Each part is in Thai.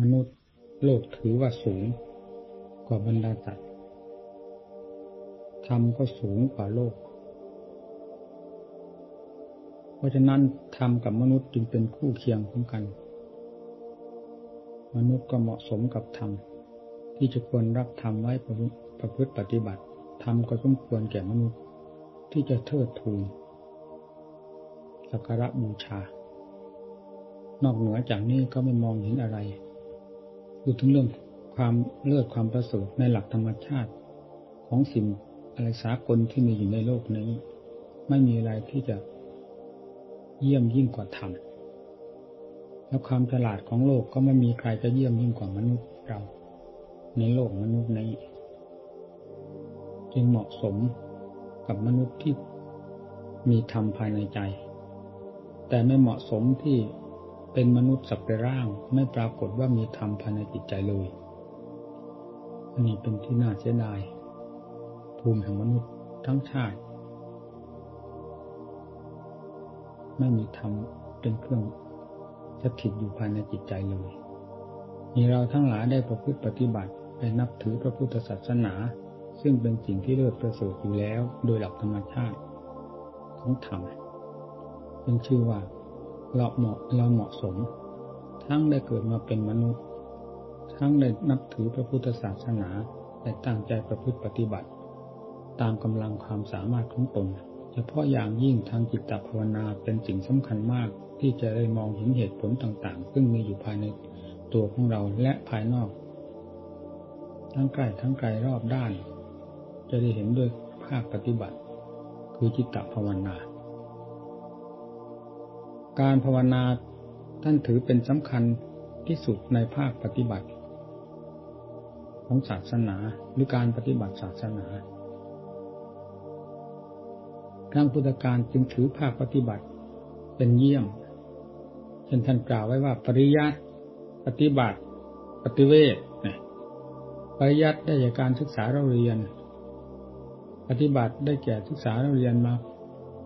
มนุษย์โลกถือว่าสูงกว่าบรรดาสัตว์ธรรมก็สูงกว่าโลก เพราะฉะนั้นธรรมกับมนุษย์จึงเป็นคู่เคียงของกัน มนุษย์ก็เหมาะสมกับธรรมที่จะควรรับธรรมไว้ประพฤติปฏิบัติธรรมก็สมควรแก่มนุษย์ ที่จะเทิดทูนสักการะบูชานอกเหนือจากนี้ก็ไม่มองเห็นอะไร พูดถึงเรื่องความเลือดความประเสริฐในหลักธรรมชาติของสิ่งอะไรสากลที่มีอยู่ในโลกนี้ ไม่มีอะไรที่จะเยี่ยมยิ่งกว่าธรรมแล้วความฉลาดของโลกก็ไม่มีใครจะเยี่ยมยิ่งกว่ามนุษย์เรา ในโลกมนุษย์นี้จึงเหมาะสมกับมนุษย์ที่มีธรรมภายในใจ แต่ไม่เหมาะสมที่ เป็นมนุษย์สักแต่ร่างไม่ปรากฏว่ามีธรรมภายในจิตใจเลย อันนี้เป็นที่น่าเสียดาย ภูมิแห่งมนุษย์ทั้งชาติ ไม่มีธรรมเป็นเครื่องสถิตอยู่ภายในจิตใจเลย มีเราทั้งหลายได้ประพฤติปฏิบัติไปนับถือพระพุทธศาสนา ซึ่งเป็นสิ่งที่เลิศประเสริฐอยู่แล้ว โดยหลักธรรมชาติของธรรมเป็นชื่อว่า เราเหมาะเราเหมาะสม ทั้งได้เกิดมาเป็นมนุษย์ ทั้งได้นับถือพระพุทธศาสนาและตั้งใจประพฤติปฏิบัติ ตามกำลังความสามารถของตนเฉพาะอย่างยิ่งทางจิตตภาวนาเป็นสิ่งสำคัญมากที่จะได้มองเห็นเหตุผลต่างๆ ซึ่งมีอยู่ภายในตัวของเราและภายนอก ทั้งใกล้ทั้งไกลรอบด้าน จะได้เห็นด้วยภาคปฏิบัติ คือจิตตภาวนา การภาวนาท่านถือเป็นสำคัญที่สุดในภาคปฏิบัติ ของศาสนาหรือการปฏิบัติศาสนาครั้งพุทธการจึงถือภาคปฏิบัติเป็นเยี่ยมเช่นท่านกล่าวไว้ว่า ปริยัติปฏิบัติ ปฏิเวทปริยัติได้จากการศึกษาเราเรียน ปฏิบัติได้แก่ศึกษาเราเรียนมา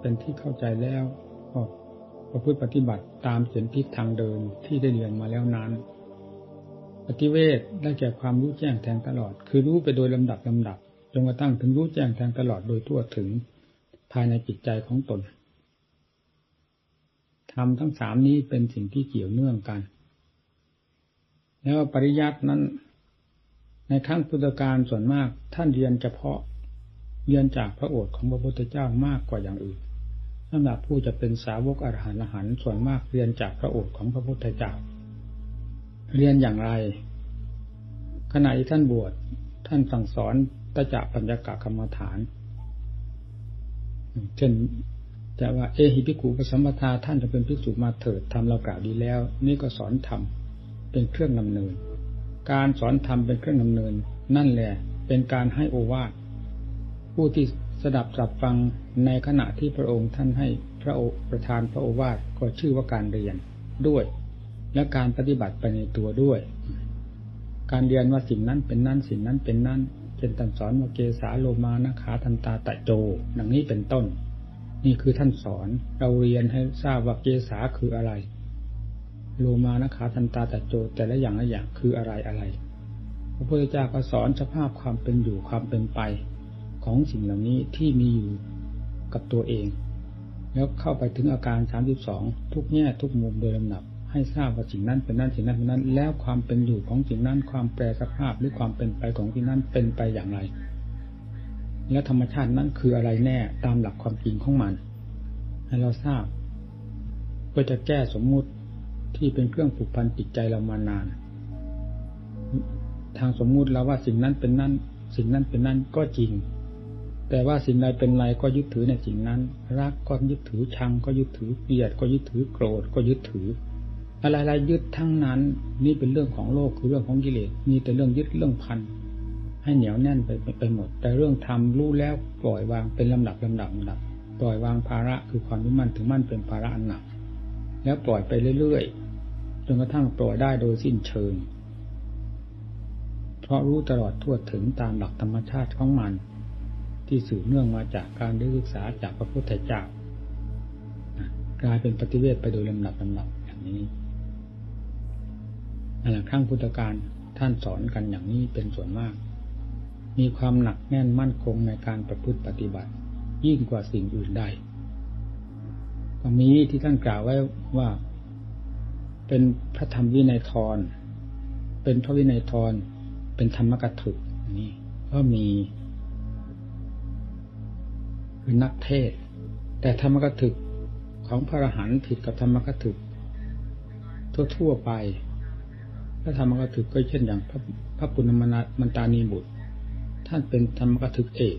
เป็นที่เข้าใจแล้ว ประพฤติปฏิบัติตามเส้นทิศทางเดินที่ได้เรียนมาแล้วนั้น ปฏิเวทได้แก่ความรู้แจ้งแทงตลอด คือรู้ไปโดยลำดับลำดับจนกระทั่งถึงรู้แจ้งแทงตลอดโดยทั่วถึงภายในจิตใจของตนทำทั้งสามนี้เป็นสิ่งที่เกี่ยวเนื่องกัน แล้วปริยัตินั้น ในครั้งพุทธกาลส่วนมากท่านเรียนเฉพาะ เรียนจากพระโอษฐ์ของพระพุทธเจ้ามากกว่าอย่างอื่น สำหรับผู้จะเป็นสาวกอรหันต์อหันส่วนมากเรียนจากพระโอษฐ์ของพระพุทธเจ้า เรียนอย่างไร ขณะที่ท่านบวชท่านสั่งสอนตจะปัญญากะกรรมฐาน เช่นจะว่าเอหิพิกุปสัมปทาท่านจะเป็นพิสุมาเถิดทำเรากล่าวดีแล้ว นี่ก็สอนธรรมเป็นเครื่องนำเนิน การสอนธรรมเป็นเครื่องนำเนิน นั่นแหละเป็นการให้โอวาทผู้ที่ สดับสับฟังในขณะที่พระองค์ท่านให้พระโอประธานพระโอวาทก็ชื่อว่าการเรียนด้วย และการปฏิบัติไปในตัวด้วย การเรียนว่าสิ่งนั้นเป็นนั่นสิ่งนั้นเป็นนั่นเช่นท่านสอนว่าเกสาโลมานะขาทันตาตะโจดังนี้เป็นต้น นี่คือท่านสอนเราเรียนให้ทราบว่าเกสาคืออะไร โลมานะขาทันตาตะโจแต่ละอย่างละอย่างคืออะไรอะไร พระพุทธเจ้าก็สอนสภาพความเป็นอยู่ความเป็นไป ของสิ่งเหล่านี้ที่มีอยู่กับตัวเอง แล้วเข้าไปถึงอาการสามสิบสองทุกแง่ทุกมุมโดยลำดับ ให้ทราบว่าสิ่งนั้นเป็นนั่นสิ่งนั้นเป็นนั้น แล้วความเป็นอยู่ของสิ่งนั้นความแปรสภาพหรือความเป็นไปของสิ่งนั้นเป็นไปอย่างไร และธรรมชาตินั้นคืออะไรแน่ตามหลักความจริงของมันให้เราทราบเพื่อจะแก้สมมุติที่เป็นเครื่องผูกพันจิตใจเรามานาน ทางสมมุติเราว่าสิ่งนั้นเป็นนั่นสิ่งนั้นเป็นนั่นก็จริง แต่ว่าสิ่งใดเป็นไรก็ยึดถือในสิ่งนั้น รักก็ยึดถือชังก็ยึดถือเกลียดก็ยึดถือโกรธก็ยึดถือ อะไรๆยึดทั้งนั้น นี่เป็นเรื่องของโลกคือเรื่องของกิเลสมีแต่เรื่องยึดเรื่องพันให้เหนียวแน่นไปไปหมด แต่เรื่องทำรู้แล้วปล่อยวางเป็นลำดับลำดับลำดับปล่อยวางภาระคือความยึดมั่นถึงมั่นเป็นภาระอันหนัก แล้วปล่อยไปเรื่อยๆจนกระทั่งปล่อยได้โดยสิ้นเชิง เพราะรู้ตลอดทั่วถึงตามหลักธรรมชาติของมัน ที่สืบเนื่องมาจากการได้ศึกษาจากพระพุทธเจ้ากลายเป็นปฏิเวทไปโดยลำดับลำดับอย่างนี้นั่นแหละครั้งพุทธการท่านสอนกันอย่างนี้เป็นส่วนมาก มีความหนักแน่นมั่นคงในการประพฤติปฏิบัติ ยิ่งกว่าสิ่งอื่นใดก็มีที่ท่านกล่าวไว้ว่า เป็นพระธรรมวินัยทร เป็นพระวินัยทร เป็นธรรมกถึกนี่ก็มี คือนักเทศ แต่ธรรมกถึกของพระอรหันต์ผิดกับธรรมกถึก ทั่วๆไปพระธรรมกถึกก็เช่นอย่างพระพระปุณณมันตานีบุตร ท่านเป็นธรรมกถึกเอก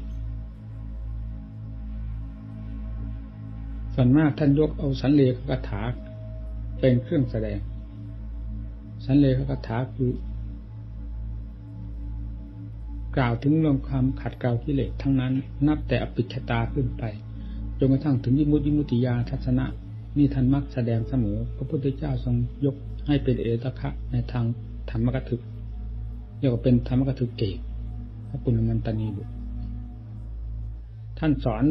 ส่วนมากท่านยกเอาสันเลขคาถาเป็นเครื่องแสดง สันเลขคาถาคือ กล่าวถึงเรื่องความขัดเกลากิเลสทั้งนั้น นับแต่อภิชตาขึ้นไปจนกระทั่งถึงยิมุติมุติยาทัศนะนี่ท่านมักแสดงเสมอ พระพุทธเจ้าทรงยกให้เป็นเอตคะในทางธรรมกถึกเรียกว่าเป็นธรรมกถึกเอกพระปุณมันตนีบุตรท่านสอน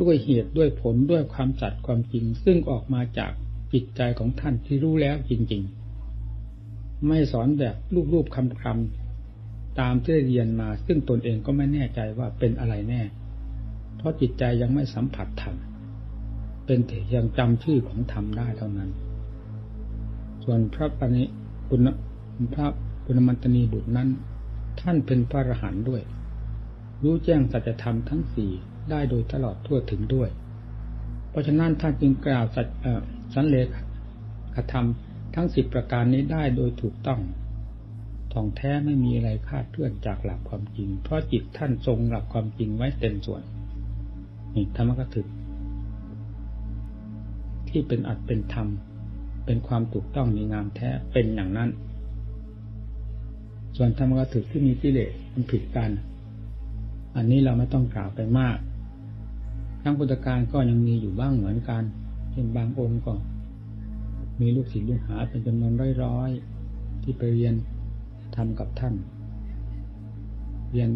ด้วยเหตุด้วยผลด้วยความจัดความจริง ซึ่งออกมาจากจิตใจของท่านที่รู้แล้วจริง ๆ ไม่สอนแบบรูปๆคำๆตามที่เรียนมา ซึ่งตนเองก็ไม่แน่ใจว่าเป็นอะไรแน่ เพราะจิตใจยังไม่สัมผัสธรรมเป็นแต่ยังจำชื่อของธรรมได้เท่านั้น ส่วนพระปณิปุณพระปุณมันตนีบุตรนั้น ท่านเป็นพระอรหันต์ด้วย รู้แจ้งสัจธรรมทั้งสี่ได้โดยตลอดทั่วถึงด้วย เพราะฉะนั้นท่านจึงกล่าวสัจสันเลขธรรม ทั้งสิบประการนี้ได้โดยถูกต้องท่องแท้ไม่มีอะไรคาดเคลื่อนจากหลักความจริง เพราะจิตท่านทรงหลักความจริงไว้เต็มส่วนนี่ธรรมกถึก ที่เป็นอัดเป็นธรรม เป็นความถูกต้องมีงามแท้เป็นอย่างนั้น ส่วนธรรมกถึกที่มีกิเลสมันผิดกัน อันนี้เราไม่ต้องกล่าวไปมากทั้งพุทธการก็ยังมีอยู่บ้างเหมือนกันเช่นบางองค์ก็ มีลูกศิษย์ลูกหาเป็นจำนวนร้อยๆ ที่ไปเรียนทำกับท่าน เรียน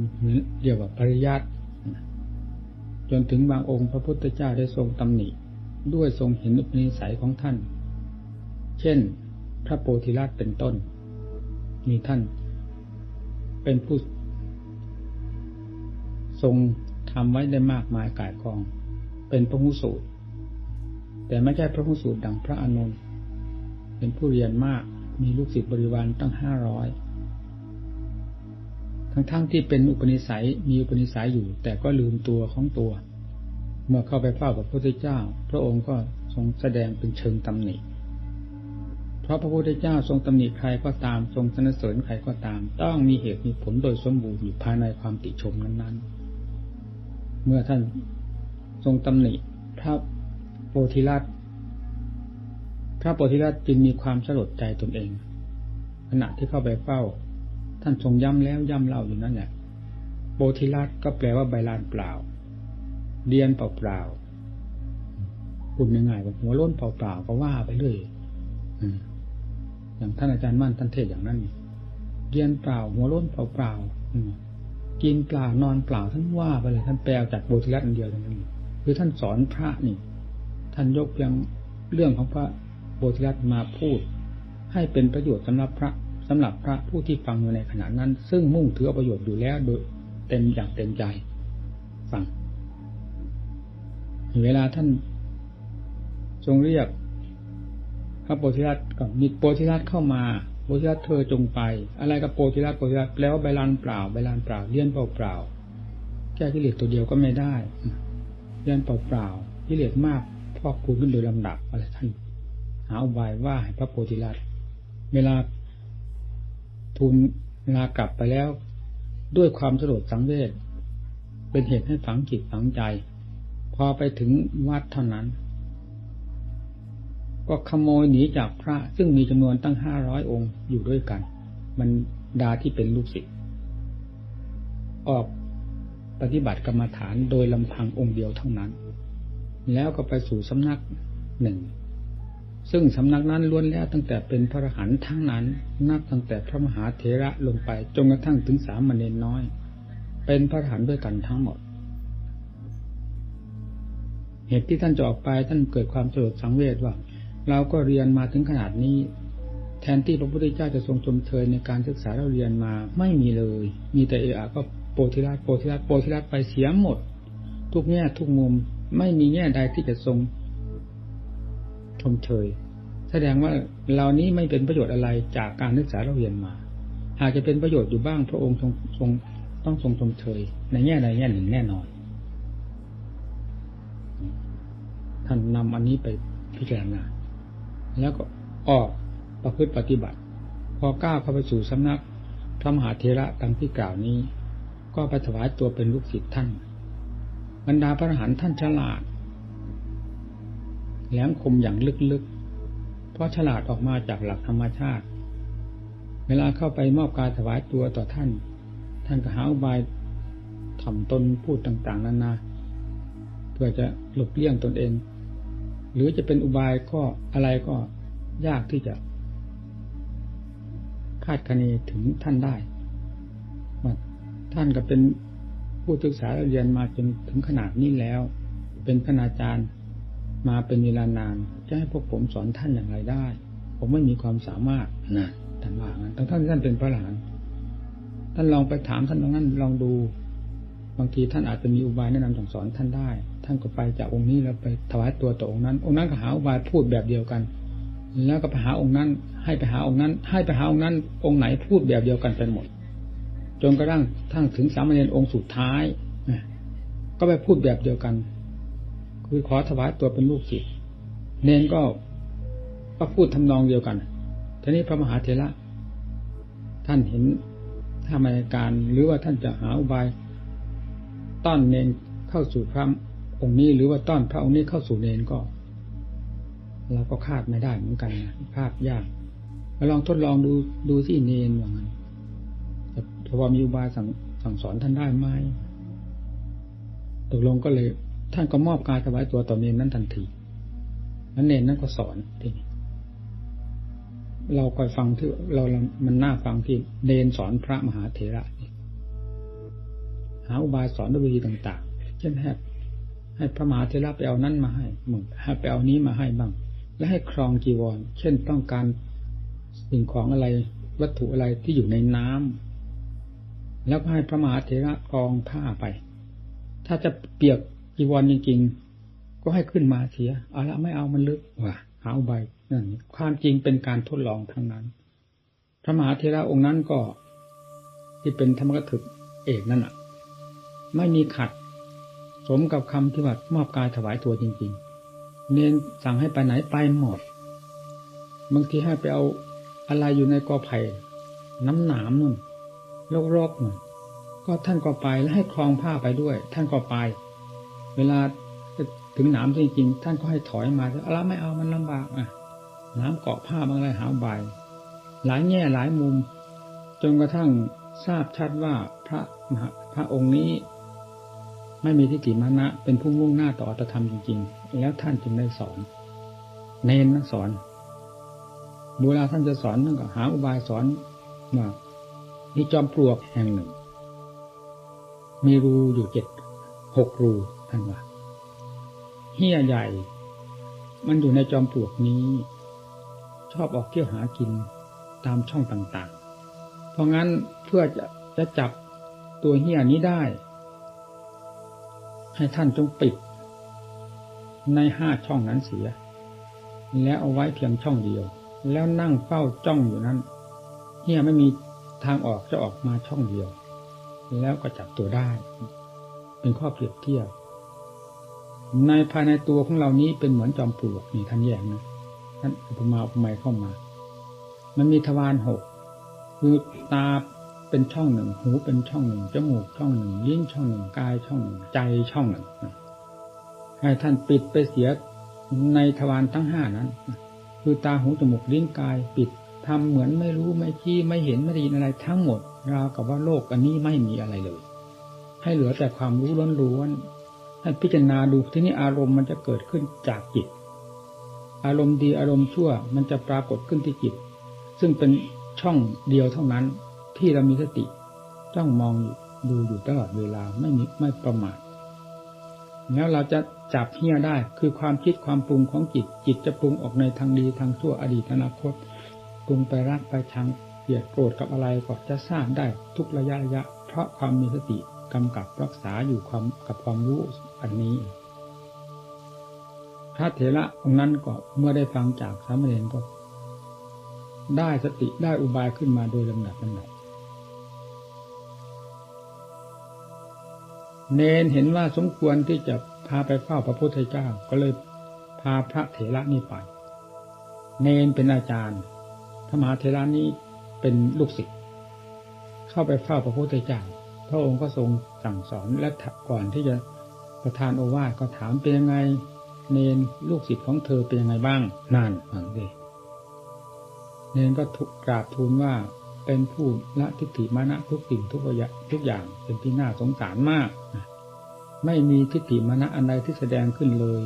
เรียกว่าปริยัติจนถึงบางองค์พระพุทธเจ้าได้ทรงตำหนิ ด้วยทรงเห็นอุปนิสัยของท่าน เช่น พระโพธิราชเป็นต้น มีท่าน เป็นผู้ ทรงทำไว้ได้มากมายกายกอง เป็นพระหุสูตร แต่ไม่ใช่พระหุสูตรดังพระอนุน เป็นผู้เรียนมาก มีลูกศิษย์บริวารตั้งห้าร้อยทั้งๆทที่เป็นอุปนิสัยมีอุปนิสัยอยู่ แต่ก็ลืมตัวของตัว เมื่อเข้าไปเฝ้ากับพระพุทธเจ้า พระองค์ก็ทรงแสดงเป็นเชิงตำหนิเพราะพระพุทธเจ้าทรงตำหนิใครก็ตามทรงสนเสริญใครก็ตาม ต้องมีเหตุมีผลโดยสมบูรณ์อยู่ภายในความติชมนั้นๆ เมื่อท่านทรงตำหนิพระโพธิลัตพ ระโพธิลัตจึงมีความสลดใจตนเอง ขณะที่เข้าไปเฝ้า ท่านทรงย้ำแล้วย้ำเล่าอยู่นั่นแหละโพธิลัตก็แปลว่าใบลานเปล่าเรียนเปล่าๆพูดง่ายๆแบบหัวล้นเปล่าๆก็ว่าไปเรื่อยอย่างท่านอาจารย์มั่นท่านเทศอย่างนั้นเรียนเปล่า หัวล้นเปล่าๆกินเปล่านอนเปล่าท่านว่าไปเลยท่านแปลจากโบธิรัตอันเดียวเท่านั้นคือท่านสอนพระนี่ ท่านยกเพียงเรื่องของพระ โบธิรัตมาพูด ให้เป็นประโยชน์สำหรับพระสำหรับพระผู้ที่ฟังอยู่ในขณะนั้น ซึ่งมุ่งถือประโยชน์อยู่แล้วโดยเต็มอย่างเต็มใจฟังเวลาท่านทรงเรียกพระโพธิรัตกับมีโพธิรัตเข้ามาโพธิรัตเธอจงไป อะไรกับโพธิรัตโพธิรัตแล้วใบลานเปล่าใบลานเปล่าเลี้ยนเปล่าเปล่าแก้กิเลสตัวเดียวก็ไม่ได้เลี้ยนเปล่าเปล่ากิเลสมากพอกคูณขึ้นโดยลำดับอะไรท่าน หาอุบายว่าให้พระโพธิรัตเวลาทูลเวลากลับไปแล้ว ด้วยความสลดสังเวชเป็นเหตุให้ฝังจิตฝังใจ พอไปถึงวัดเท่านั้น ก็ขโมยหนีจากพระซึ่งมีจำนวนตั้งห้าร้อยองค์อยู่ด้วยกัน มันดาที่เป็นลูกศิษย์ออกปฏิบัติกรรมฐานโดยลำพังองค์เดียวเท่านั้น แล้วก็ไปสู่สำนักหนึ่ง ซึ่งสำนักนั้นล้วนแล้วตั้งแต่เป็นพระอรหันต์ทั้งนั้น นับตั้งแต่พระมหาเถระลงไปจนกระทั่งถึงสามมเณรน้อย เป็นพระอรหันต์ด้วยกันทั้งหมด เหตุที่ท่านจะออกไปท่านเกิดความสลดสังเวชว่า เราก็เรียนมาถึงขนาดนี้ แทนที่พระพุทธเจ้าจะทรงชมเชยในการศึกษาเราเรียนมาไม่มีเลย มีแต่เออะก็โปธิราชโปธิราชโปธิราชไปเสียหมด ทุกแง่ทุกมุมไม่มีแง่ใดที่จะทรง มเชย แสดงว่าเหล่านี้ไม่เป็นประโยชน์อะไรจากการศึกษาเราเรียนมา หากจะเป็นประโยชน์อยู่บ้างพระองค์ทรงทรงต้องทรงชมเชย ในแง่ใดแง่หนึ่งแน่นอน ท่านนำอันนี้ไปพิจารณา แล้วก็ออกประพฤติปฏิบัติ พอก้าวเข้าไปสู่สำนักพระมหาเทระดังที่กล่าวนี้ ก็ไปถวายตัวเป็นลูกศิษย์ท่าน บรรดาพระอรหันต์ท่านฉลาด แหลมคมอย่างลึกๆ เพราะฉลาดออกมาจากหลักธรรมชาติ เวลาเข้าไปมอบการถวายตัวต่อท่าน ท่านก็หาอุบายถ่อมตนพูดต่างๆนานาเพื่อจะหลบเลี่ยงตนเอง หรือจะเป็นอุบายก็อะไรก็ยากที่จะคาดคะเนถึงท่านได้ว่าท่านก็เป็นผู้ศึกษาเรียนมาจนถึงขนาดนี้แล้ว เป็นคณาจารย์ มาเป็นเวลานาน จะให้พวกผมสอนท่านอย่างไรได้ ผมไม่มีความสามารถนะท่านว่างั้นทั้งท่านท่านเป็นพระหลานท่านลองไปถามท่านตรงนั้นลองดูบางทีท่านอาจจะมีอุบายแนะนำสั่งสอนท่านได้ ท่านก็ไปจากองค์นี้แล้วไปถวายตัวต่อองค์นั้น องค์นั้นก็หาอุบายพูดแบบเดียวกัน แล้วก็ไปหาองค์นั้น ให้ไปหาองค์นั้น ให้ไปหาองค์นั้น องค์ไหนพูดแบบเดียวกันเป็นหมด จนกระทั่งทั้งถึงสามเณรองค์สุดท้าย ก็ไปพูดแบบเดียวกัน คือขอถวายตัวเป็นลูกศิษย์เนนก็ก็พูดทำนองเดียวกันทีนี้พระมหาเถระท่านเห็นทำราการหรือว่าท่านจะหาอุบายต้อนเนนเข้าสู่พระองค์นี้ หรือว่าต้อนพระองค์นี้เข้าสู่เนนก็ เราก็คาดไม่ได้เหมือนกันนะคาดยากมาลองทดลองดูดูที่เนนว่างั้นแต่ว่ามีอุบายสั่งสั่งสอนท่านได้ไหมตกลงก็เลย ท่านก็มอบการถวายตัวต่อเนนนั้นทันทีนั้นเนนนั้นก็สอนทีนี้เราคอยฟังที่เรามันน่าฟังที่เนนสอนพระมหาเถระหาอุบายสอนด้วยวิธีต่าง ๆ เช่นให้ให้พระมหาเถระไปเอานั้นมาให้มึงให้ไปเอานี้มาให้บ้าง และให้ครองจีวร เช่นต้องการสิ่งของอะไรวัตถุอะไรที่อยู่ในน้ำแล้วก็ให้พระมหาเถระกองผ้าไป ถ้าจะเปียก จีวรจริงๆ ก็ให้ขึ้นมาเสียเอาละไม่เอามันลึกว่ะหาอุบนั่นความจริงเป็นการทดลองทั้งนั้นพระมหาเถระองค์นั้นก็ ที่เป็นธรรมกถึกเอกนั่นอะ ไม่มีขัด สมกับคำที่ว่ามอบกายถวายตัวจริง ๆ เน้นสั่งให้ไปไหนไปหมดบางทีให้ไปเอาอะไรอยู่ในกอไผ่น้ำหนามนู่นโรคๆนู่นก็ท่านก็ไปแล้วให้คลองผ้าไปด้วย ท่านก็ไป เวลาถึงหนามจริงๆท่านก็ให้ถอยมาแล้วไม่เอามันลำบากอะน้ำเกาะผ้าบางอะไรหาใบหลายแง่หลายมุม จนกระทั่งทราบชัดว่าพระมหาพระองค์นี้ ไม่มีทิฏฐิมานะ เป็นผู้มุ่งหน้าต่ออัตธรรมจริง ๆ แล้วท่านจึงได้สอน เน้นนักสอนบูราท่านจะสอนนั่นก็หาอุบายสอนว่ามีจอมปลวกแห่งหนึ่ง มีรูอยู่เจ็ดหกรู ท่านว่าเฮียใหญ่ มันอยู่ในจอมปลวกนี้ ชอบออกเที่ยวหากินตามช่องต่างๆ เพราะงั้นเพื่อจะจะจับตัวเฮียนี้ได้ ให้ท่านจงปิด ในห้าช่องนั้นเสีย แล้วเอาไว้เพียงช่องเดียว แล้วนั่งเฝ้าจ้องอยู่นั้นเฮียไม่มีทางออกจะออกมาช่องเดียว แล้วก็จับตัวได้ เป็นข้อเปรียบเทียบ ในภายในตัวของเรานี้เป็นเหมือนจอมปลวกนี่ท่านแยกนะท่านอุปมาอุปไมยเข้ามา มันมีทวารหกคือตาเป็นช่องหนึ่ง หูเป็นช่องหนึ่งจมูกช่องหนึ่งลิ้นช่องหนึ่งกายช่องหนึ่งใจช่องหนึ่งให้ท่านปิดไปเสียในทวารทั้งห้านั้นคือตาหูจมูกลิ้นกายปิดทำเหมือนไม่รู้ไม่ชี้ไม่เห็นไม่ได้ยินอะไรทั้งหมดราวกับว่าโลกอันนี้ไม่มีอะไรเลย ให้เหลือแต่ความรู้ล้วน ให้พิจารณาดูที่นี้อารมณ์มันจะเกิดขึ้นจากจิต อารมณ์ดีอารมณ์ชั่ว มันจะปรากฏขึ้นที่จิต ซึ่งเป็นช่องเดียวเท่านั้นที่เรามีสติต้องมองดูอยู่ตลอดเวลาไม่มีไม่ประมาทแล้วเราจะจับเฮี้ยได้คือความคิดความปรุงของจิต จิตจะปรุงออกในทางดีทางชั่วอดีตอนาคตปรุงไปรักไปชังเกลียดโกรธกับอะไรก็จะทราบได้ทุกระยะระยะ เพราะความมีสติ กำกับรักษาอยู่ความกับความรู้อันนี้ พระเถระองค์นั้นก็เมื่อได้ฟังจากสามเณรก็ ได้สติได้อุบายขึ้นมาโดยลำดับลำดับเนนเห็นว่าสมควรที่จะพาไปเฝ้าพระพุทธเจ้าก็เลยพาพระเถระนี่ไป เนนเป็นอาจารย์ พระมหาเถระนี้เป็นลูกศิษย์เข้าไปเฝ้าพระพุทธเจ้า พระองค์ก็ทรงสั่งสอนและก่อนที่จะประทานโอวาทก็ถามเป็นยังไง เนนลูกศิษย์ของเธอเป็นยังไงบ้างนั่นฟังดิเนนก็ถูกกราบทูลว่าเป็นผู้ละทิฏฐิมานะทุกสิ่งทุกอย่างทุกอย่างเป็นที่น่าสงสารมาก ไม่มีทิฏฐิมานะอันใดที่แสดงขึ้นเลย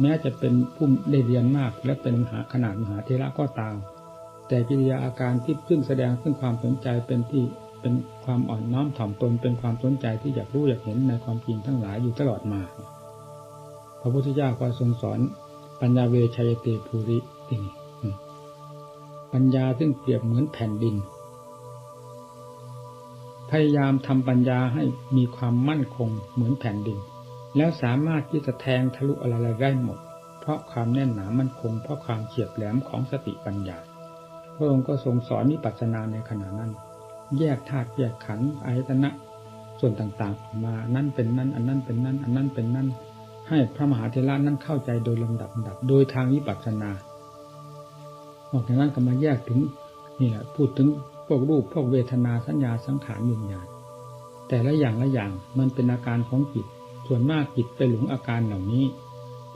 แม้จะเป็นผู้ได้เรียนมาก และเป็นมหาขนาดมหาเทระก็ตาม แต่กิริยาอาการที่ซึ่งแสดงซึ่งความสนใจเป็นที่ เป็นความอ่อนน้อมถ่อมตนเป็นความสนใจที่อยากรู้อยากเห็นในความจริงทั้งหลายอยู่ตลอดมา พระพุทธเจ้าก็ทรงสอนปัญญาเวชัยเตภูริที่นี่ปัญญาซึ่งเปรียบเหมือนแผ่นดิน พยายามทำปัญญาให้มีความมั่นคงเหมือนแผ่นดิน แล้วสามารถที่จะแทงทะลุอะไรได้หมด เพราะความแน่นหนามั่นคง เพราะความเฉียบแหลมของสติปัญญา พระองค์ก็ทรงสอนนิปัสสนาในขณะนั้น แยกธาตุแยกขันธ์อายตนะส่วนต่างๆออกมานั่นเป็นนั่น อันนั้นเป็นนั่น อันนั้นเป็นนั่น ให้พระมหาเทระนั้นเข้าใจโดยลำดับดับ โดยทางวิปัสสนาออกจากนั้นก็มาแยกถึงนี่แหละพูดถึงพวกรูปพวกเวทนาสัญญาสังขารวิญญาณแต่ละอย่างละอย่างมันเป็นอาการของจิต ส่วนมากจิตไปหลงอาการเหล่านี้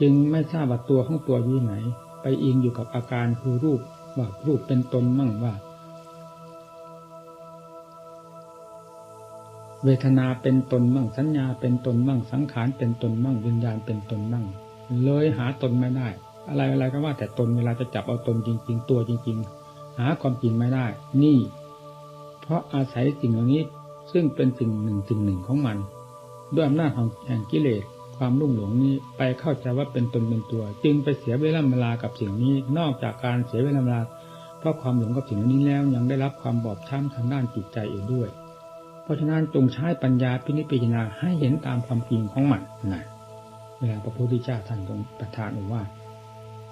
จึงไม่ทราบว่าตัวของตัวอยู่ไหน ไปอิงอยู่กับอาการคือรูปว่ารูปเป็นตนมั่งว่า เวทนาเป็นตนมั่งสัญญาเป็นตนมั่งสังขารเป็นตนมั่งวิญญาณเป็นตนมั่งเลยหาตนไม่ได้ อะไรอะไรก็ว่าแต่ตนเวลาจะจับเอาตนจริง ๆ ตัวจริง ๆ หาความจริงไม่ได้ นี่ เพราะอาศัยสิ่งเหล่านี้ซึ่งเป็นสิ่งหนึ่งสิ่งหนึ่งของมัน ด้วยอำนาจของแห่งกิเลสความรุ่งหลงนี้ไปเข้าใจว่าเป็นตนเป็นตัว จึงไปเสียเวลาเวลากับสิ่งนี้ นอกจากการเสียเวลาเวลาเพราะความหลงกับสิ่งนี้แล้วยังได้รับความบอบช้ำทางด้านจิตใจอีกด้วย ราะฉะนั้นจงใช้ปัญญาพินิจพิจารณาให้เห็นตามความจริงของมันนะเวลาพระพุทธเจ้าท่านทรงประทานว่า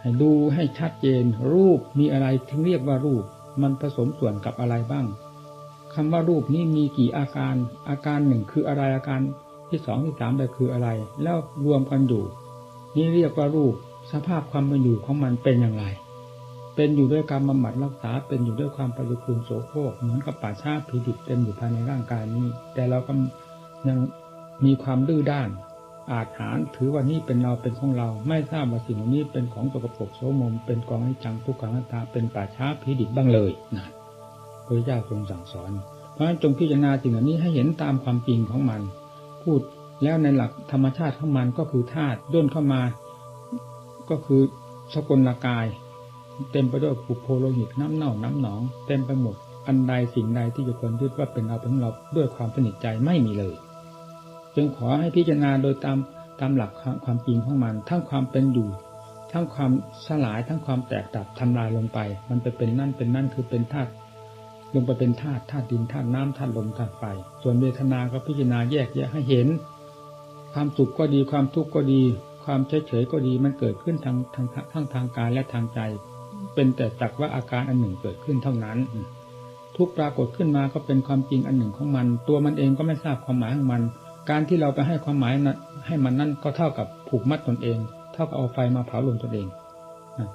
ให้ดูให้ชัดเจน รูปมีอะไรถึงเรียกว่ารูป มันผสมส่วนกับอะไรบ้างคำว่ารูปนี้มีกี่อาการ อาการหนึ่งคืออะไรอาการที่สองที่สามไปคืออะไร แล้วรวมกันอยู่ นี่เรียกว่ารูปสภาพความเป็นอยู่ของมันเป็นอย่างไร เป็นอยู่ด้วยการบำบัดรักษา เป็นอยู่ด้วยความปฏิคูลโสโครกเหมือนกับป่าชาผีดิบเต็มอยู่ภายในร่างกายนี้ แต่เราก็ยังมีความดื้อด้าน อาจหารถือว่านี่เป็นเราเป็นของเรา ไม่ทราบว่าสิ่งนี้เป็นของตกปรกโสมม เป็นกองให้จังทุกขังตาเป็นป่าช้าผีดิบบ้างเลยนะพระเจ้าทรงสั่งสอน เพราะฉะนั้นจงพิจารณาสิ่งเหล่านี้ให้เห็นตามความจริงของมัน พูดแล้วในหลักธรรมชาติของมันก็คือธาตุย่นเข้ามา ก็คือสกลกาย เต็มไปด้วยปุโพโลหิตน้ำเน่าน้ำหนอง เต็มไปหมด อันใดสิ่งใดที่จะควรยึดว่าเป็นเราเป็นเราด้วยความสนิทใจไม่มีเลย จึงขอให้พิจารณาโดยตามตามหลักความจริงของมัน ทั้งความเป็นอยู่ ทั้งความสลายทั้งความแตกดับทำลายลงไป มันไปเป็นนั่นเป็นนั่นคือเป็นธาตุลงไปเป็นธาตุธาตุดินธาตุน้ำธาตุลมธาตุไฟส่วนเวทนาก็พิจารณาแยกแยะให้เห็น ความสุขก็ดีความทุกข์ก็ดี ความเฉยเฉยก็ดีมันเกิดขึ้นทางทางทั้งทางกายและทางใจ เป็นแต่จักว่าอาการอันหนึ่งเกิดขึ้นเท่านั้น ทุกปรากฏขึ้นมาก็เป็นความจริงอันหนึ่งของมัน ตัวมันเองก็ไม่ทราบความหมายของมัน การที่เราไปให้ความหมายให้มันนั่นก็เท่ากับผูกมัดตนเอง เท่ากับเอาไฟมาเผาลนตนเอง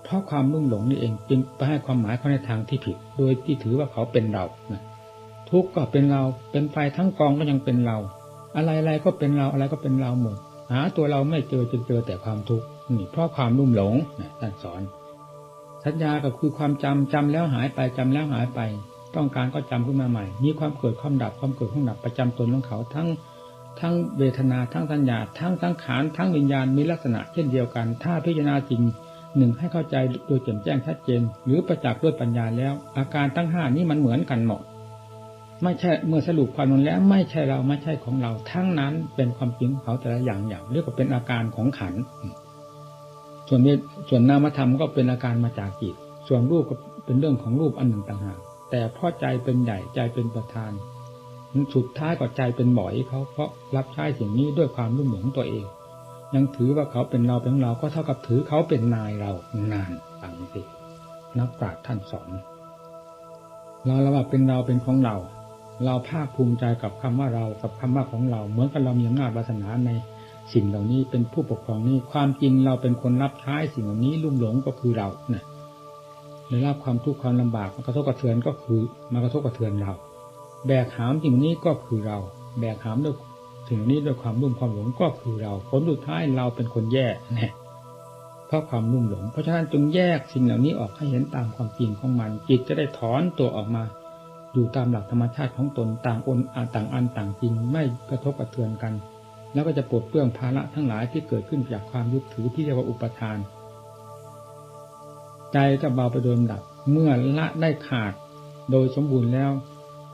เพราะความรุ่งหลงนี่เองจึงไปให้ความหมายเขาในทางที่ผิด โดยที่ถือว่าเขาเป็นเราทุกข์ก็เป็นเราเป็นไฟทั้งกองก็ยังเป็นเรา อะไรๆก็เป็นเราอะไรก็เป็นเราหมดหาตัวเราไม่เจอจนเจอแต่ความทุกข์นี่เพราะความรุ่มหลงท่านสอน สัญญาก็คือความจำจำแล้วหายไปจำแล้วหายไป ต้องการก็จำขึ้นมาใหม่ มีความเกิดความดับความเกิดความดับประจำตนของเขาทั้งทั้งเวทนาทั้งสัญญา ทั้งสังขารทั้งวิญญาณมีลักษณะเช่นเดียวกัน ถ้าพิจารณาจริงหนึ่งให้เข้าใจโดยแจ่มแจ้งชัดเจน หรือประจักษ์ด้วยปัญญาแล้ว อาการตั้งห้านี้มันเหมือนกันหมดไม่ใช่เมื่อสรุปความนั้นแล้ว ไม่ใช่เราไม่ใช่ของเรา ทั้งนั้นเป็นความจริงของเขาแต่ละอย่างอย่างเรียกว่าเป็นอาการของขันธ์ ส่วนนี้ส่วนนามธรรมก็เป็นอาการมาจากจิต ส่วนรูปก็เป็นเรื่องของรูปอันหนึ่งต่างหากแต่เพราะใจเป็นใหญ่ใจเป็นประธานสุดท้ายก็ใจเป็นบ่อยเขาเพราะรับใช้สิ่งนี้ด้วยความรุ่มหลงตัวเอง ยังถือว่าเขาเป็นเราเป็นเราก็เท่ากับถือเขาเป็นนายเรานานฟังสินักปราชญ์ท่านสอนเราละว่าเป็นเราเป็นของเรา เราภาคภูมิใจกับคำว่าเรากับคำว่าของเรา เหมือนกับเรามีอำนาจวาสนาใน สิ่งเหล่านี้เป็นผู้ปกครองนี้ความจริงเราเป็นคนรับใช้สิ่งเหล่านี้ลุ่มหลงก็คือเราเนี่ยได้รับความทุกข์ความลำบากมากระทบกระเทือนก็คือมากระทบกระเทือนเรา แบกหามสิ่งนี้ก็คือเรา แบกหามด้วยสิ่งนี้ด้วยความรุ่มความหลงก็คือเราผลสุดท้ายเราเป็นคนแย่เนี่ยเพราะความรุ่มหลง เพราะฉะนั้นจงแยกสิ่งเหล่านี้ออกให้เห็นตามความจริงของมัน จิตจะได้ถอนตัวออกมาอยู่ตามหลักธรรมชาติของตนต่างอนต่างอันต่างจริงไม่กระทบกระเทือนกัน แล้วก็จะปลดเปลื้องภาระทั้งหลายที่เกิดขึ้นจากความยึดถือที่เรียกว่าอุปทาน ใจจะเบาไปโดยลำดับเมื่อละได้ขาดโดยสมบูรณ์แล้ว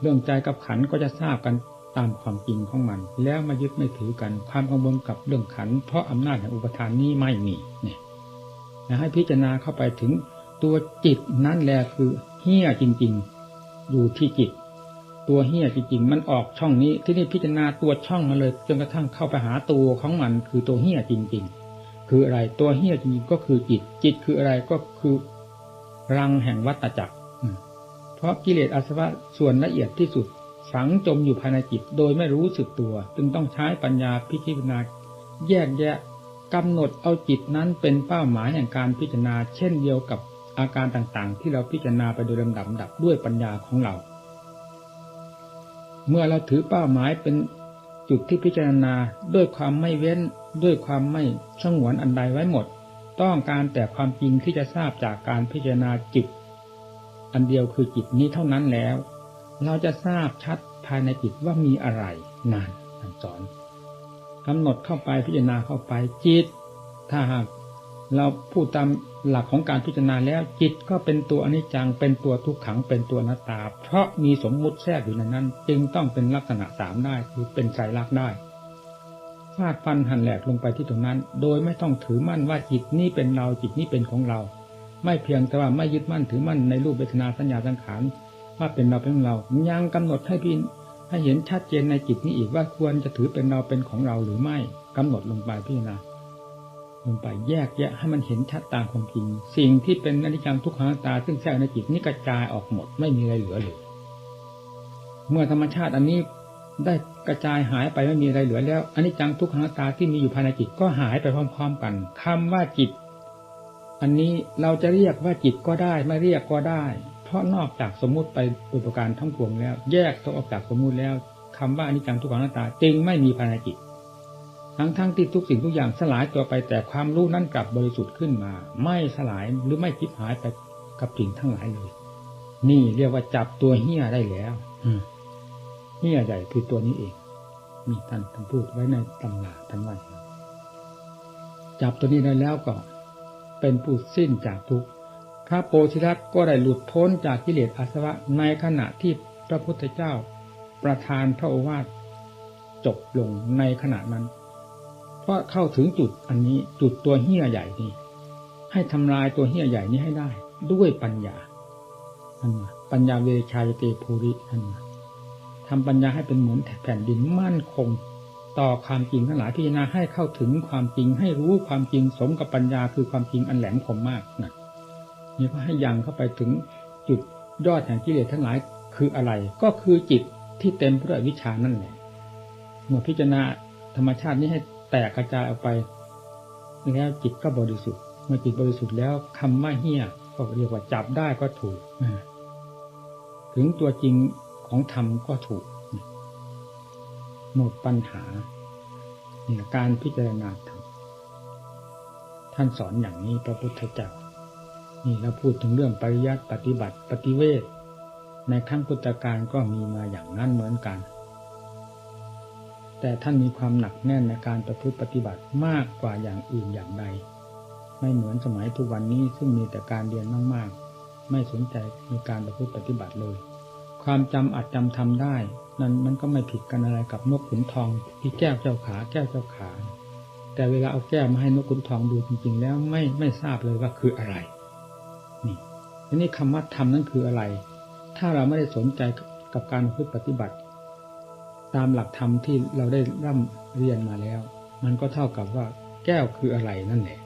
เรื่องใจกับขันก็จะทราบกันตามความจริงของมัน แล้วมายึดไม่ถือกันความกังวลกับเรื่องขัน เพราะอำนาจแห่งอุปทานนี้ไม่มีเนี่ยให้พิจารณาเข้าไปถึงตัวจิตนั่นแหละคือเฮี้ยจริง ๆ อยู่ที่จิต ตัวเฮี้ยจริงๆ มันออกช่องนี้ ที่นี่พิจารณาตัวช่องมาเลย จนกระทั่งเข้าไปหาตัวของมัน คือตัวเฮี้ยจริง ๆ คืออะไร ตัวเฮี้ยจริงๆก็คือจิต จิตคืออะไรก็คือรังแห่งวัตจักร เพราะกิเลสอาสวะส่วนละเอียดที่สุดฝังจมอยู่ภายในจิตโดยไม่รู้สึกตัว จึงต้องใช้ปัญญาพิจารณาแยกแยะกำหนดเอาจิตนั้นเป็นเป้าหมายแห่งการพิจารณา เช่นเดียวกับอาการต่างๆ ที่เราพิจารณาไปโดยลำดับดับด้วยปัญญาของเรา เมื่อเราถือเป้าหมายเป็นจุดที่พิจารณาด้วยความไม่เว้นด้วยความไม่สงวนอันใดไว้หมด ต้องการแต่ความจริงที่จะทราบจากการพิจารณาจิต อันเดียวคือจิตนี้เท่านั้นแล้ว เราจะทราบชัดภายในจิตว่ามีอะไรนานท่านสอนกำหนดเข้าไปพิจารณาเข้าไปจิต ถ้าหากเราพูดตาม หลักของการพิจารณาแล้วจิตก็เป็นตัวอนิจจังเป็นตัวทุกขังเป็นตัวนัตตา เพราะมีสมมุติแทรกอยู่ในนั้น จึงต้องเป็นลักษณะสามได้คือเป็นใจรักได้ฟาดฟันหันแหลกลงไปที่ตรงนั้น โดยไม่ต้องถือมั่นว่าจิตนี้เป็นเราจิตนี้เป็นของเรา ไม่เพียงแต่ว่าไม่ยึดมั่นถือมั่นในรูปเวทนาสัญญาสังขารว่าเป็นเราเป็นของเรา ยังกำหนดให้พิให้เห็นชัดเจนในจิตนี้อีกว่าควรจะถือเป็นเราเป็นของเราหรือไม่กำหนดลงไปพิจารณา ลงไปแยกแยะให้มันเห็นชัดตามความจริง สิ่งที่เป็นอนิจจังทุกขังตา ซึ่งแทรกในจิตนี้กระจายออกหมดไม่มีอะไรเหลือเลยเมื่อธรรมชาติอันนี้ได้กระจายหายไปไม่มีอะไรเหลือแล้วอนิจจังทุกขังตาที่มีอยู่ภายในจิตก็หายไปพร้อม ๆ กันคำว่าจิต อันนี้เราจะเรียกว่าจิตก็ได้ไม่เรียกก็ได้ เพราะนอกจากสมมุติไปโดยประการทั้งปวงแล้ว แยกตัวออกจากสมมุติแล้วคำว่าอนิจจังทุกขังตาจึงไม่มีภายในจิต ทั้งๆทที่ทุกสิ่งทุกอย่างสลายตัวไปแต่ความรู้นั้นกลับบริสุทธิ์ขึ้นมา ไม่สลายหรือไม่คิดหายไปกับสิ่งทั้งหลายเลยนี่เรียกว่าจับตัวเฮี้ยได้แล้วเฮี้ยใหญ่คือตัวนี้เองมีท่านท่านพูดไว้ในตำราท่านว่าจับตัวนี้ได้แล้วก็เป็นผู้สิ้นจากทุกข์พระโพธิรัตก็ได้หลุดพ้นจากกิเลสอาสวะในขณะที่พระพุทธเจ้าประทานพระโอวาทจบลงในขณะนั้น เพราะเข้าถึงจุดอันนี้จุดตัวเหี้ยใหญ่นี้ให้ทำลายตัวเหี้ยใหญ่นี้ให้ได้ ด้วยปัญญาอันปัญญาเวชายเตภูริอันทำปัญญาให้เป็นเหมือนแผ่นดินมั่นคง ต่อความจริงทั้งหลายพิจารณาให้เข้าถึงความจริงให้รู้ความจริงสมกับปัญญาคือความจริงอันแหลมคมมากนะนี่ก็ให้ยังเข้าไปถึงจุดยอดแห่งกิเลสทั้งหลายคืออะไร ก็คือจิตที่เต็มไปด้วยวิชานั่นแหละเมื่อพิจารณาธรรมชาตินี้ให้ แตกกระจายออกไป แล้วจิตก็บริสุทธิ์เมื่อจิตบริสุทธิ์แล้วคำว่าเฮี้ยก็เรียกว่าจับได้ก็ถูกถึงตัวจริงของธรรมก็ถูกหมดปัญหาเนี่ยการพิจารณาธรรมท่านสอนอย่างนี้พระพุทธเจ้านี่เราพูดถึงเรื่องปริยัติปฏิบัติปฏิเวทในขั้งพุทธการก็มีมาอย่างนั้นเหมือนกัน แต่ท่านมีความหนักแน่นในการประพฤติปฏิบัติมากกว่าอย่างอื่นอย่างใด ไม่เหมือนสมัยทุกวันนี้ซึ่งมีแต่การเรียนมากๆ ไม่สนใจมีการประพฤติปฏิบัติเลย ความจำอาจจำทำได้ นั้นมันก็ไม่ผิดกันอะไรกับนกขุนทองที่แก้วเจ้าขาแก้วเจ้าขา แต่เวลาเอาแก้วมาให้นกขุนทองดูจริง ๆ แล้วไม่ไม่ทราบเลยว่าคืออะไร นี่ทีนี้คำว่าทำนั้นคืออะไร ถ้าเราไม่ได้สนใจกับการพึ่ปฏิบัติ ตามหลักธรรมที่เราได้ร่ำเรียนมาแล้ว มันก็เท่ากับว่า แก้วคืออะไรนั่นแหละ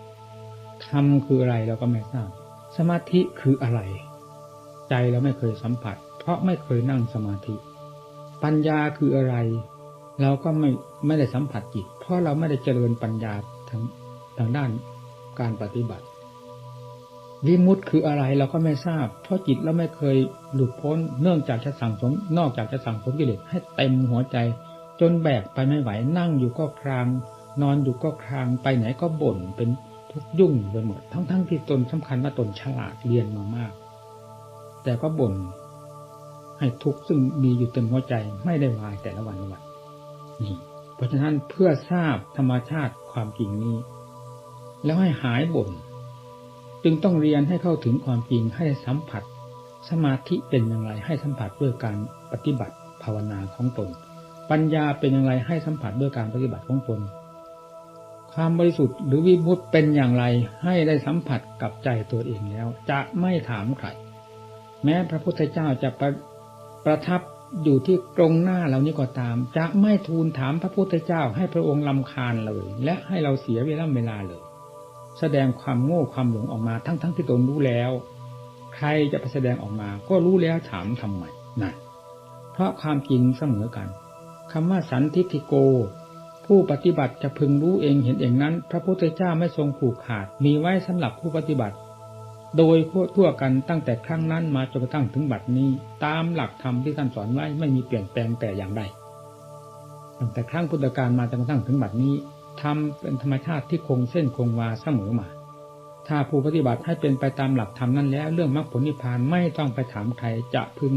ธรรมคืออะไรเราก็ไม่ทราบ สมาธิคืออะไร ใจเราไม่เคยสัมผัส เพราะไม่เคยนั่งสมาธิ ปัญญาคืออะไร เราก็ไม่ไม่ได้สัมผัสจิต เพราะเราไม่ได้เจริญปัญญาทางทางด้านการปฏิบัติ วิมุตคืออะไรเราก็ไม่ทราบ เพราะจิตเราไม่เคยหลุดพ้นเนื่องจากจะสั่งสม นอกจากจะสั่งสมกิเลสให้เต็มหัวใจ จนแบกไปไม่ไหวนั่งอยู่ก็คราง นอนอยู่ก็ครางไปไหนก็บ่นเป็นทุกยุ่งไปหมด ทั้งๆทที่ตนสำคัญว่าตนฉลาดเรียนมามาก แต่ก็บ่นให้ทุกข์ซึ่งมีอยู่เต็มหัวใจไม่ได้วายแต่ละวันละวันนี่เพราะฉะนั้นเพื่อทราบธรรมชาติความจริงนี้ แล้วให้หายบ่น จึงต้องเรียนให้เข้าถึงความจริงให้สัมผัส สมาธิเป็นอย่างไรให้สัมผัสด้วยการปฏิบัติภาวนาของตน ปัญญาเป็นอย่างไรให้สัมผัสด้วยการปฏิบัติของตน ความบริสุทธิ์หรือวิมุตเป็นอย่างไรให้ได้สัมผัสกับใจตัวเองแล้ว จะไม่ถามใครแม้พระพุทธเจ้าจะประประทับอยู่ที่ตรงหน้าเรานี้ก็ตาม จะไม่ทูลถามพระพุทธเจ้าให้พระองค์ลำคาญเลย และให้เราเสียเวลาเวลาเลย แสดงความโง่ความหลงออกมาทั้งๆทที่ตนรู้แล้ว ใครจะไปแสดงออกมา ก็รู้แล้วถามทำไมนั่นเพราะความจริงเสมอกันคำว่าสันทิฏฐิโก ผู้ปฏิบัติจะพึงรู้เองเห็นเองนั้น พระพุทธเจ้าไม่ทรงผูกขาดมีไว้สำหรับผู้ปฏิบัติ โดยทั่วกันตั้งแต่ครั้งนั้นมาจนกระทั่งถึงบัดนี้ ตามหลักธรรมที่ท่านสอนไว้ไม่มีเปลี่ยนแปลงแต่อย่างใดตั้งแต่ครั้งพุทธกาลมาจนกระทั่งถึงบัดนี้ ธรรมเป็นธรรมชาติที่คงเส้นคงวาเสมอมา ถ้าผู้ปฏิบัติให้เป็นไปตามหลักธรรมนั้นแล้ว เรื่องมรรคผลนิพพานไม่ต้องไปถามใครจะพึง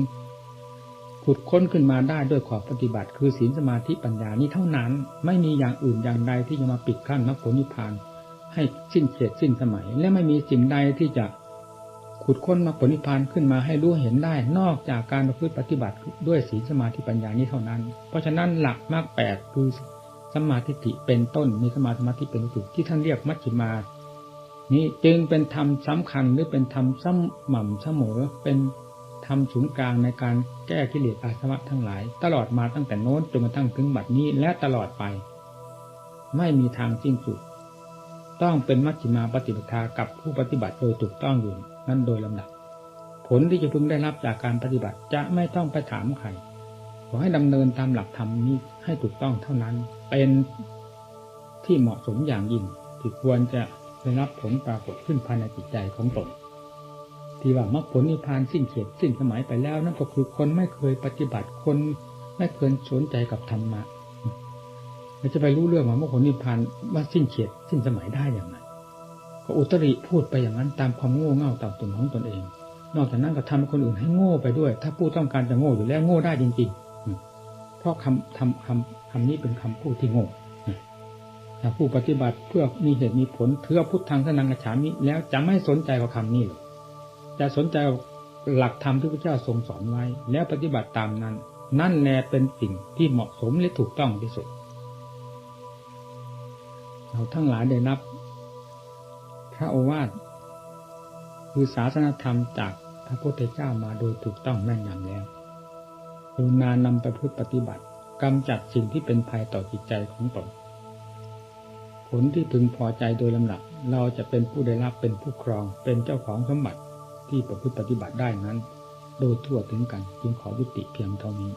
ขุดค้นขึ้นมาได้ด้วยขอปฏิบัติ คือศีลสมาธิปัญญานี้เท่านั้น ไม่มีอย่างอื่นอย่างใดที่จะมาปิดกั้นมรรคผลนิพพาน ให้สิ้นเขตสิ้นสมัย และไม่มีสิ่งใดที่จะขุดค้นมรรคผลนิพพานขึ้นมาให้รู้เห็นได้ นอกจากการประพฤติปฏิบัติด้วยศีลสมาธิปัญญานี้เท่านั้น เพราะฉะนั้นหลักมรรคแปดคือ สมาทิฏฐิเป็นต้นมีสมาธมาธิเป็นสุดที่ท่านเรียกมัชฌิมา นี้จึงเป็นธรรมสำคัญหรือเป็นธรรมสม่ำเสมอเป็นธรรมศูนย์กลางในการแก้กิเลสอาสวะทั้งหลาย ตลอดมาตั้งแต่โน้นจนกระทั่งถึงบัดนี้และตลอดไป ไม่มีทางสิ้นสุด ต้องเป็นมัชฌิมาปฏิปทากับผู้ปฏิบัติโดยถูกต้องอยู่นั่นโดยลำดับ ผลที่จะพึงได้รับจากการปฏิบัติจะไม่ต้องไปถามใคร ขอให้ดำเนินตามหลักธรรมนี้ให้ถูกต้องเท่านั้น เป็นที่เหมาะสมอย่างยิ่งที่ควรจะได้รับผลปรากฏขึ้นภายในจิตใจของตนที่ว่ามรรคผลนิพพานสิ้นเขตสิ้นสมัยไปแล้วนั่นก็คือคนไม่เคยปฏิบัติคนไม่เคยสนใจกับธรรมะเราจะไปรู้เรื่องว่ามรรคผลนิพพานว่าสิ้นเขตสิ้นสมัยได้อย่างไรก็อุตริพูดไปอย่างนั้นตามความโง่เง่าต่ำตนของตนเอง นอกจากนั้นก็ทำคนอื่นให้โง่ไปด้วย ถ้าผู้ต้องการจะโง่อยู่แล้วโง่ได้จริงๆ เพราะคำทำคำคำนี้เป็นคำพูดที่งงถ้าผู้ปฏิบัติเพื่อมีเหตุมีผลเพื่อพุทธังสนังกระฉามิแล้วจะไม่สนใจกับคำนี้เลยจะสนใจหลักธรรมที่พระเจ้าทรงสอนไว้ แล้วปฏิบัติตามนั้น นั่นแลเป็นสิ่งที่เหมาะสมและถูกต้องที่สุด เราทั้งหลายได้นับ พระโอวาทคือศาสนธรรมจากพระพุทธเจ้ามาโดยถูกต้องแม่นยำแล้ว รุณานำไปพึ่ปฏิบัติกำจัดสิ่งที่เป็นภัยต่อจิตใจของตนผลที่พึงพอใจโดยลำดัก เราจะเป็นผู้ได้รับเป็นผู้ครองเป็นเจ้าของสมบัติที่ประพฤติปฏิบัติได้นั้น โดยทั่วถึงกันจึงขอยุติเพียงเท่านี้